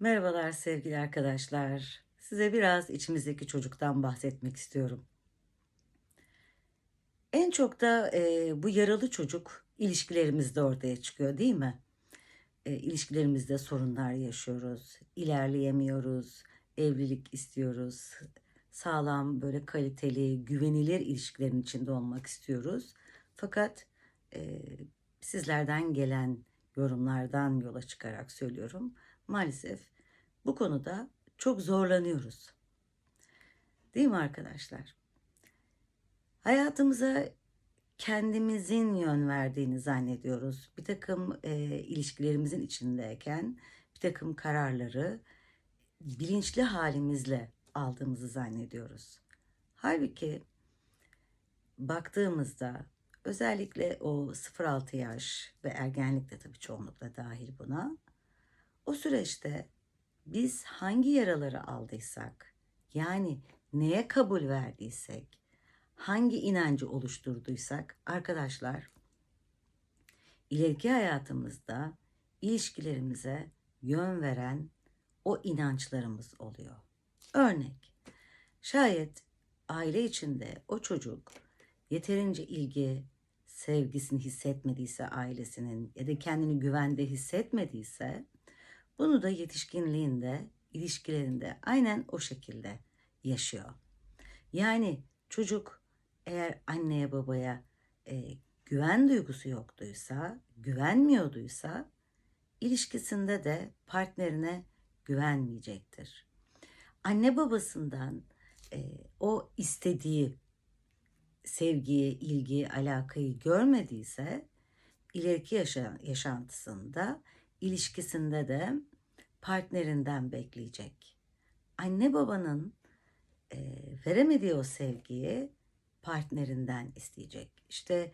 Merhabalar sevgili arkadaşlar. Size biraz içimizdeki çocuktan bahsetmek istiyorum. En çok da e, bu yaralı çocuk ilişkilerimizde ortaya çıkıyor değil mi? E, ilişkilerimizde sorunlar yaşıyoruz, ilerleyemiyoruz, evlilik istiyoruz, sağlam böyle kaliteli, güvenilir ilişkilerin içinde olmak istiyoruz. Fakat e, sizlerden gelen yorumlardan yola çıkarak söylüyorum. Maalesef bu konuda çok zorlanıyoruz. Değil mi arkadaşlar? Hayatımıza kendimizin yön verdiğini zannediyoruz. Bir takım e, ilişkilerimizin içindeyken bir takım kararları bilinçli halimizle aldığımızı zannediyoruz. Halbuki baktığımızda özellikle o 0-6 yaş ve ergenlik de tabii çoğunlukla dahil buna. O süreçte biz hangi yaraları aldıysak, yani neye kabul verdiysek, hangi inancı oluşturduysak arkadaşlar ileriki hayatımızda ilişkilerimize yön veren o inançlarımız oluyor. Örnek, şayet aile içinde o çocuk yeterince ilgi, sevgisini hissetmediyse ailesinin ya da kendini güvende hissetmediyse bunu da yetişkinliğinde, ilişkilerinde aynen o şekilde yaşıyor. Yani çocuk eğer anneye babaya e, güven duygusu yoktuysa, güvenmiyorduysa ilişkisinde de partnerine güvenmeyecektir. Anne babasından e, o istediği sevgiyi, ilgiyi, alakayı görmediyse ileriki yaşa, yaşantısında, ilişkisinde de partnerinden bekleyecek. Anne babanın e, veremediği o sevgiyi partnerinden isteyecek. İşte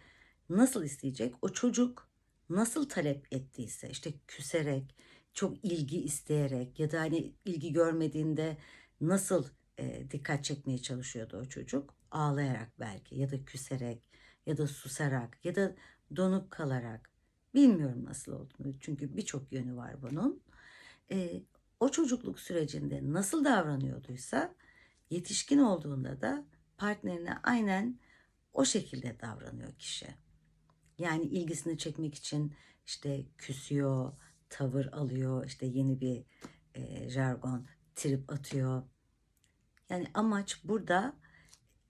nasıl isteyecek? O çocuk nasıl talep ettiyse işte küserek, çok ilgi isteyerek ya da hani ilgi görmediğinde nasıl e, dikkat çekmeye çalışıyordu o çocuk? Ağlayarak belki ya da küserek ya da susarak ya da donuk kalarak. Bilmiyorum nasıl olduğunu çünkü birçok yönü var bunun. E, o çocukluk sürecinde nasıl davranıyorduysa yetişkin olduğunda da partnerine aynen o şekilde davranıyor kişi. Yani ilgisini çekmek için işte küsüyor, tavır alıyor, işte yeni bir e, jargon, trip atıyor. Yani amaç burada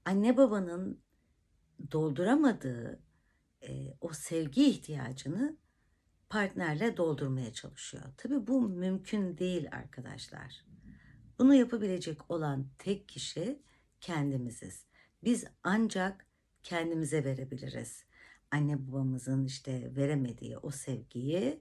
anne babanın dolduramadığı e, o sevgi ihtiyacını partnerle doldurmaya çalışıyor. Tabii bu mümkün değil arkadaşlar. Bunu yapabilecek olan tek kişi kendimiziz. Biz ancak kendimize verebiliriz. Anne babamızın işte veremediği o sevgiyi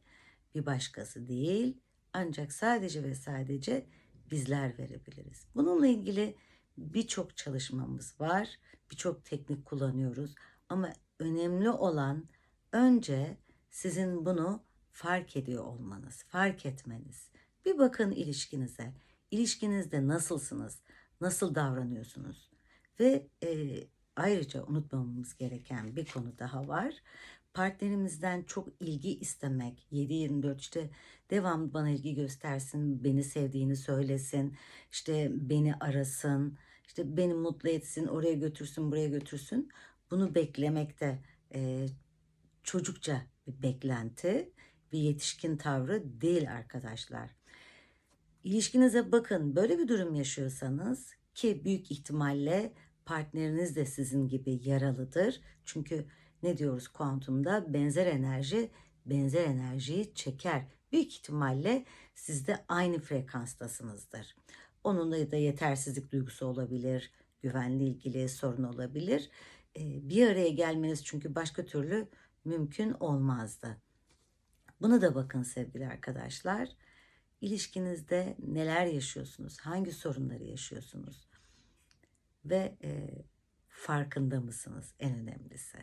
bir başkası değil ancak sadece ve sadece bizler verebiliriz. Bununla ilgili birçok çalışmamız var. Birçok teknik kullanıyoruz ama önemli olan önce sizin bunu fark ediyor olmanız, fark etmeniz. Bir bakın ilişkinize. İlişkinizde nasılsınız? Nasıl davranıyorsunuz? Ve e, ayrıca unutmamamız gereken bir konu daha var. Partnerimizden çok ilgi istemek, 7-24 işte devamlı bana ilgi göstersin, beni sevdiğini söylesin, işte beni arasın, işte beni mutlu etsin, oraya götürsün, buraya götürsün. Bunu beklemek de e, çocukça bir beklenti, bir yetişkin tavrı değil arkadaşlar. İlişkinize bakın böyle bir durum yaşıyorsanız ki büyük ihtimalle partneriniz de sizin gibi yaralıdır. Çünkü ne diyoruz kuantumda benzer enerji benzer enerjiyi çeker. Büyük ihtimalle siz de aynı frekanstasınızdır. Onunla da yetersizlik duygusu olabilir, güvenli ilgili sorun olabilir. Bir araya gelmeniz çünkü başka türlü mümkün olmazdı. Buna da bakın sevgili arkadaşlar. İlişkinizde neler yaşıyorsunuz? Hangi sorunları yaşıyorsunuz? Ve e, farkında mısınız en önemlisi?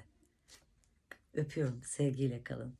Öpüyorum. Sevgiyle kalın.